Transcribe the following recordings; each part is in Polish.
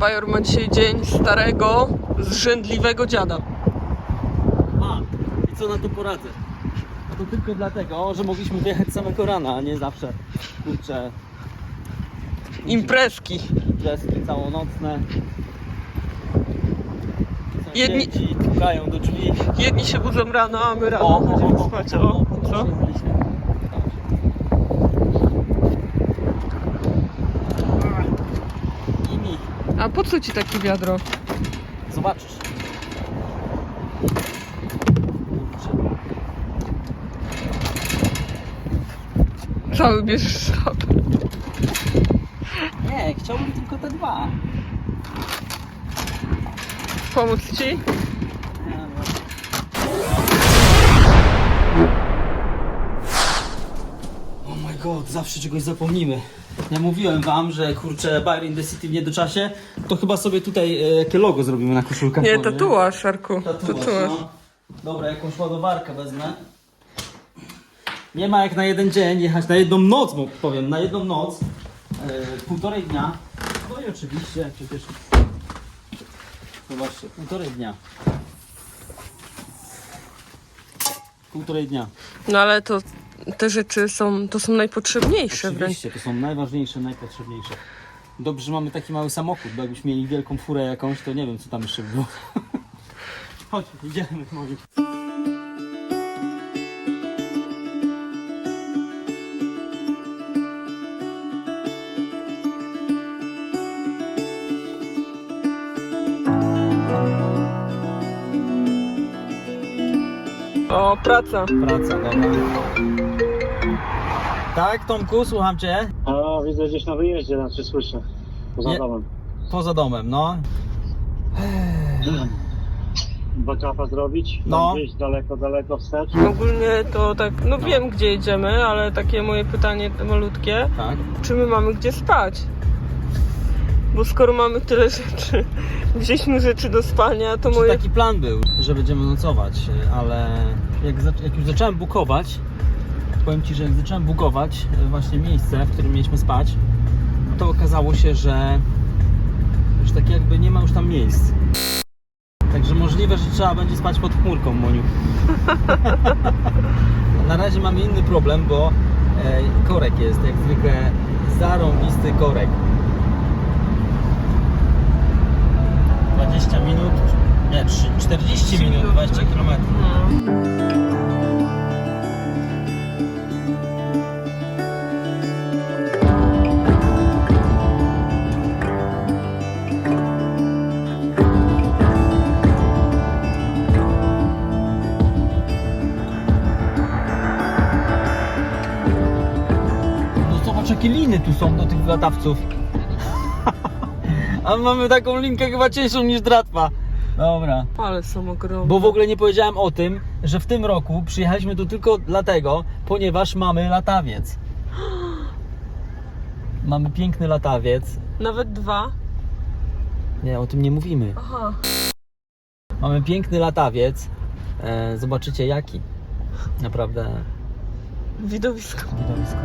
Bajor ma dzisiaj dzień starego, zrzędliwego dziada. A, i co na to poradzę? To tylko dlatego, że mogliśmy wyjechać samego rana, a nie zawsze, kurczę, Imprezki. imprezki całonocne. Jedni- pukają do drzwi. Jedni się budzą rano, a my rano chodzimy spać. O, co? I mi. A po co ci takie wiadro? Zobaczysz. Cały bierzesz sobie. Nie, chciałbym tylko te dwa. Pomóc ci? No. Oh my god, zawsze czegoś zapomnimy. Ja mówiłem wam, że kurczę Bayern in the City w niedoczasie, to chyba sobie tutaj e, jakie logo zrobimy na koszulkach. Nie, bo tatuaż, Szarku. Tatuaż, Tatuaż. no. Dobra, jakąś ładowarkę wezmę. Nie ma jak na jeden dzień jechać, na jedną noc, bo powiem, na jedną noc, e, półtorej dnia. No i oczywiście, przecież, zobaczcie, półtorej dnia. Półtorej dnia. No ale to te rzeczy są, to są najpotrzebniejsze wręcz. Oczywiście, to są najważniejsze, najpotrzebniejsze. Dobrze, że mamy taki mały samochód, bo jakbyśmy mieli wielką furę jakąś, to nie wiem, co tam jeszcze by było. Chodź, idziemy, może. O, praca. Praca, dobra. Tak, Tomku, słucham Cię. A widzę gdzieś na wyjeździe, znaczy słyszę. Poza Nie. domem. Poza domem, no. Backupa zrobić? No. Tam Wyjść daleko, daleko wstecz? Ogólnie to tak, no wiem gdzie jedziemy, ale takie moje pytanie malutkie. Tak. Czy my mamy gdzie spać? Bo skoro mamy tyle rzeczy, wzięliśmy rzeczy do spania, to Czy moje... taki plan był, że będziemy nocować, ale jak, zac- jak już zacząłem bukować, powiem Ci, że jak zacząłem bukować e, właśnie miejsce, w którym mieliśmy spać, to okazało się, że, że tak jakby nie ma już tam miejsc. Także możliwe, że trzeba będzie spać pod chmurką, Moniu. Na razie mamy inny problem, bo e, korek jest, jak zwykle zarąbisty korek. 20 minut, nie, trzy- 40 minut, 20 km. Tu są do tych latawców. A mamy taką linkę chyba cieńszą niż dratwa. Dobra. Ale są ogromne. Bo w ogóle nie powiedziałem o tym, że w tym roku przyjechaliśmy tu tylko dlatego, ponieważ mamy latawiec. Mamy piękny latawiec. Nawet dwa? Nie, o tym nie mówimy. Aha. Mamy piękny latawiec. E, zobaczycie jaki. Naprawdę Widowisko. widowisko.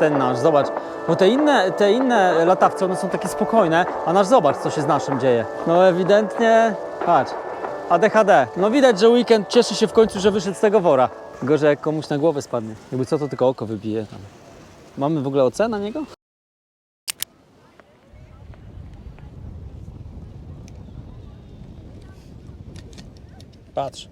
Ten nasz, zobacz. Bo te inne, te inne latawce, one są takie spokojne, a nasz zobacz, co się z naszym dzieje. No ewidentnie, patrz, ADHD. No widać, że weekend cieszy się w końcu, że wyszedł z tego wora. Gorzej jak komuś na głowę spadnie. Jakby co, to tylko oko wybije tam. Mamy w ogóle ocenę na niego? Patrz.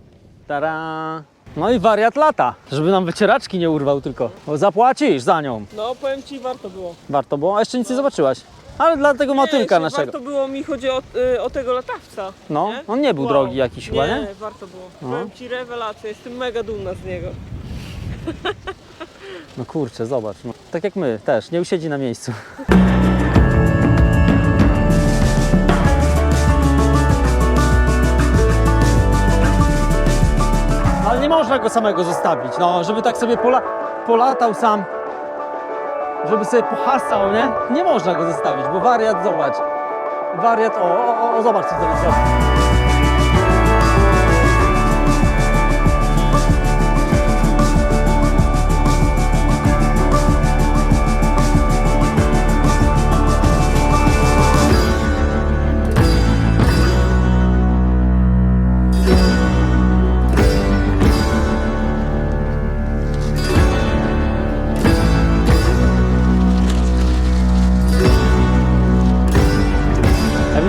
Tara. No i wariat lata, żeby nam wycieraczki nie urwał tylko. Bo zapłacisz za nią. No, powiem ci, warto było. Warto było, a jeszcze nic nie zobaczyłaś. Ale dla tego motylka Nie, że naszego. Warto było mi chodzi o, y, o tego latawca. No, nie? on nie był Wow. drogi jakiś chyba, nie? warto było. No. Powiem ci rewelacja, jestem mega dumna z niego. No kurczę, zobacz. No. Tak jak my też, nie usiedzi na miejscu. nie można go samego zostawić, no, żeby tak sobie pola polatał sam, żeby sobie pohasał, nie? Nie można go zostawić, bo wariat, zobacz. Wariat, o, o, o zobacz co teraz robi.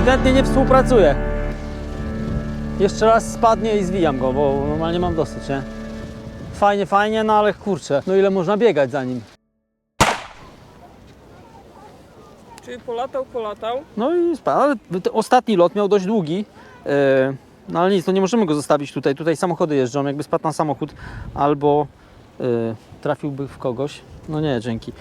Ewidentnie nie współpracuje. Jeszcze raz spadnie i zwijam go, bo normalnie mam dosyć, nie? Fajnie, fajnie, no ale kurczę, no ile można biegać za nim? Czyli polatał, polatał. No i spadł. Ale ostatni lot miał dość długi. Yy, no ale nic, no nie możemy go zostawić tutaj. Tutaj samochody jeżdżą. Jakby spadł na samochód albo yy, trafiłby w kogoś. No nie, dzięki.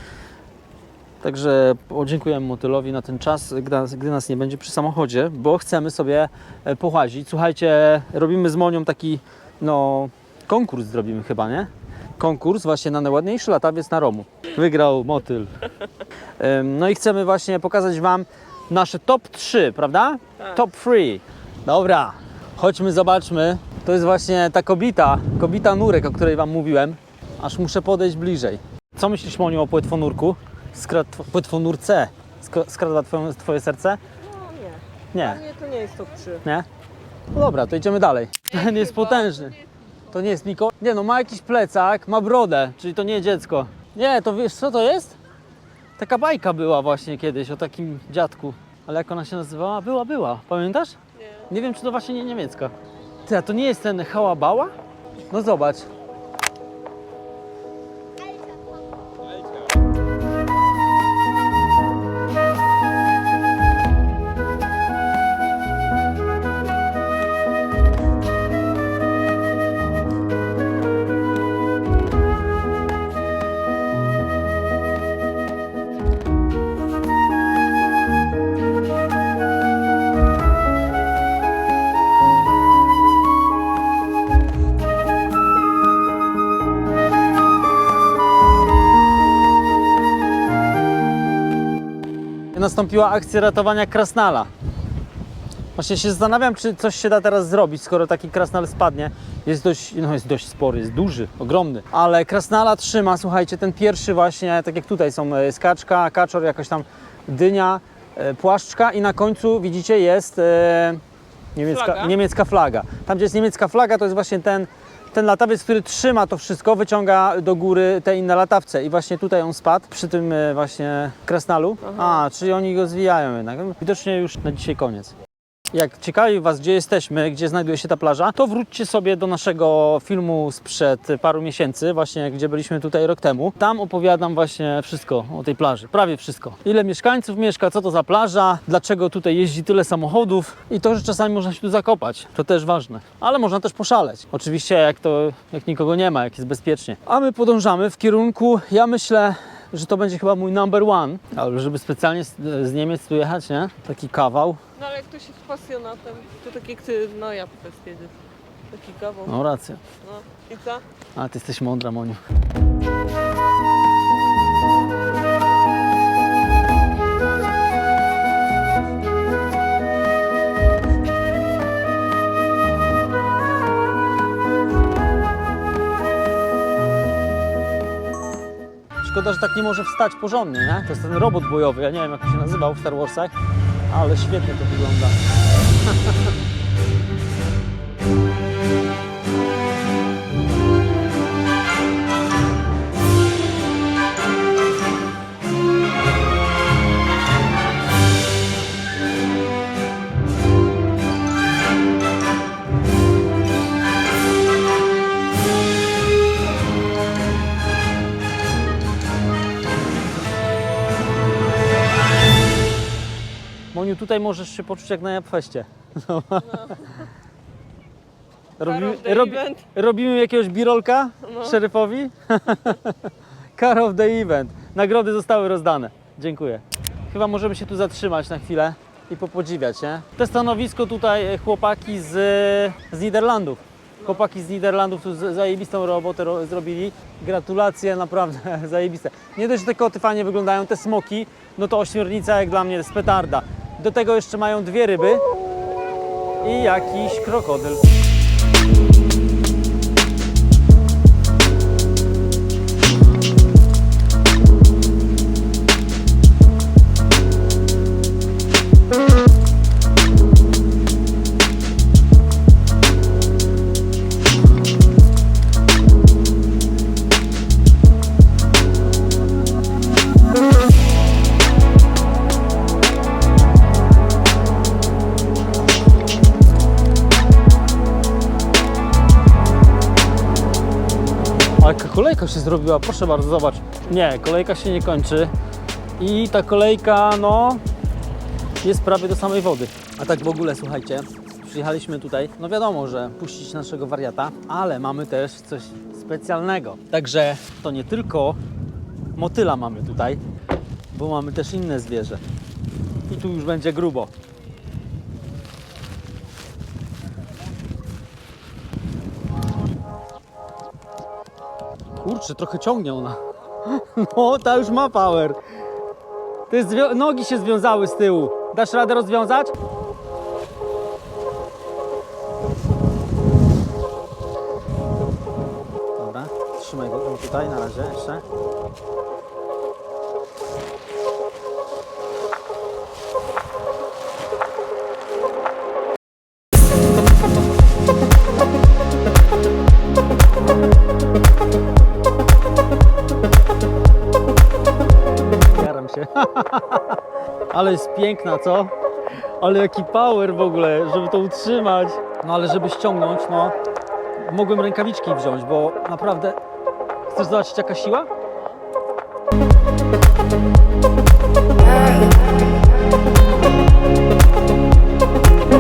Także podziękujemy Motylowi na ten czas, gdy, nas- nie będzie przy samochodzie, bo chcemy sobie e, połazić. Słuchajcie, robimy z Monią taki, no, konkurs zrobimy chyba, nie? Konkurs właśnie na najładniejszy latawiec na Romu. Wygrał Motyl. No i chcemy właśnie pokazać Wam nasze top 3, prawda? Tak. Top 3. Dobra, chodźmy, zobaczmy. To jest właśnie ta kobita, kobita nurek, o której Wam mówiłem. Aż muszę podejść bliżej. Co myślisz, Moniu, o płetwonurku? Skradł, płetwonurce. Sk- Skradła twoje, twoje serce? No nie. Nie, Dla mnie to nie jest top 3. nie? No dobra, to idziemy dalej. Ten jest potężny. To nie jest Miko? Nie no, ma jakiś plecak, ma brodę, czyli to nie dziecko. Nie, to wiesz co to jest? Taka bajka była właśnie kiedyś o takim dziadku. Ale jak ona się nazywała? Była, była. Pamiętasz? Nie. Nie wiem, czy to właśnie nie niemiecka. Ty, a to nie jest ten hałabała? No zobacz. Nastąpiła akcja ratowania krasnala. Właśnie się zastanawiam, czy coś się da teraz zrobić, skoro taki krasnal spadnie. Jest dość, no jest dość spory, jest duży, ogromny. Ale krasnala trzyma, słuchajcie, ten pierwszy właśnie, tak jak tutaj są e, skaczka, kaczor, jakoś tam dynia, e, płaszczka i na końcu widzicie jest e, niemiecka, Flaga. niemiecka flaga. Tam gdzie jest niemiecka flaga, to jest właśnie ten, ten latawiec, który trzyma to wszystko, wyciąga do góry te inne latawce i właśnie tutaj on spadł przy tym e, właśnie krasnalu. A, czyli oni go zwijają jednak. Widocznie już na dzisiaj koniec. Jak ciekawi Was, gdzie jesteśmy, gdzie znajduje się ta plaża, to wróćcie sobie do naszego filmu sprzed paru miesięcy, właśnie gdzie byliśmy tutaj rok temu. Tam opowiadam właśnie wszystko o tej plaży, prawie wszystko. Ile mieszkańców mieszka, co to za plaża, dlaczego tutaj jeździ tyle samochodów i to, że czasami można się tu zakopać, to też ważne. Ale można też poszaleć. Oczywiście jak to, jak nikogo nie ma, jak jest bezpiecznie. A my podążamy w kierunku, ja myślę, że to będzie chyba mój number one, ale żeby specjalnie z, z Niemiec tu jechać, nie? Taki kawał. No ale jak ktoś jest pasjonatem, to tak jak ty, no ja powiedzmy, taki kawał. No racja. No. I co? A ty jesteś mądra, Moniu. Szkoda, że tak nie może wstać porządnie, nie? To jest ten robot bojowy, ja nie wiem jak się nazywał w Star Warsach, ale świetnie to wygląda. Tutaj możesz się poczuć jak na Japfeście. Robimy, of the robi, event. robimy jakiegoś birolka No. szeryfowi? Car of the event. Nagrody zostały rozdane. Dziękuję. Chyba możemy się tu zatrzymać na chwilę i popodziwiać, nie? Te stanowisko tutaj e, chłopaki z, z Niderlandów. Chłopaki z Niderlandów tu zajebistą robotę ro, zrobili. Gratulacje, naprawdę zajebiste. Nie dość, że te koty fajnie wyglądają, te smoki, no to ośmiornica jak dla mnie jest petarda. Do tego jeszcze mają dwie ryby i jakiś krokodyl. Kolejka się zrobiła, proszę bardzo, zobacz. Nie, kolejka się nie kończy. I ta kolejka, no, jest prawie do samej wody. A tak w ogóle, słuchajcie, przyjechaliśmy tutaj, no wiadomo, że puścić naszego wariata, ale mamy też coś specjalnego. Także to nie tylko motyla mamy tutaj, bo mamy też inne zwierzę. I tu już będzie grubo. Kurczę, trochę ciągnie ona. No, ta już ma power. Zwią- nogi się związały z tyłu. Dasz radę rozwiązać? Ale jest piękna, co? Ale jaki power w ogóle, żeby to utrzymać. No ale żeby ściągnąć, no mogłem rękawiczki wziąć, bo naprawdę chcesz zobaczyć jaka siła?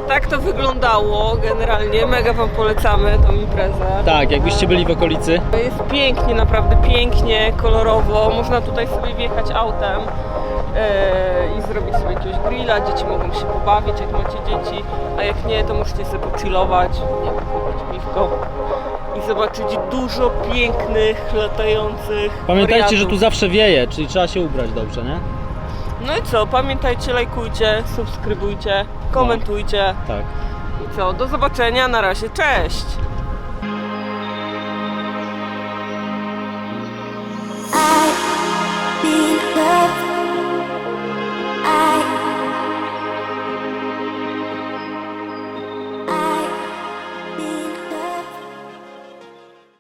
Tak to wyglądało generalnie. Mega Wam polecamy tą imprezę. Tak, jakbyście byli w okolicy. Jest pięknie, naprawdę pięknie, kolorowo. Można tutaj sobie wjechać autem i zrobić sobie jakiegoś grilla. Dzieci mogą się pobawić, jak macie dzieci, a jak nie, to możecie sobie pochillować, nie wiem, wypić piwko i zobaczyć dużo pięknych, latających Pamiętajcie, że wariatów. tu zawsze wieje, czyli trzeba się ubrać dobrze, nie? No i co, pamiętajcie, lajkujcie, subskrybujcie, komentujcie Tak. i co, do zobaczenia, na razie, cześć!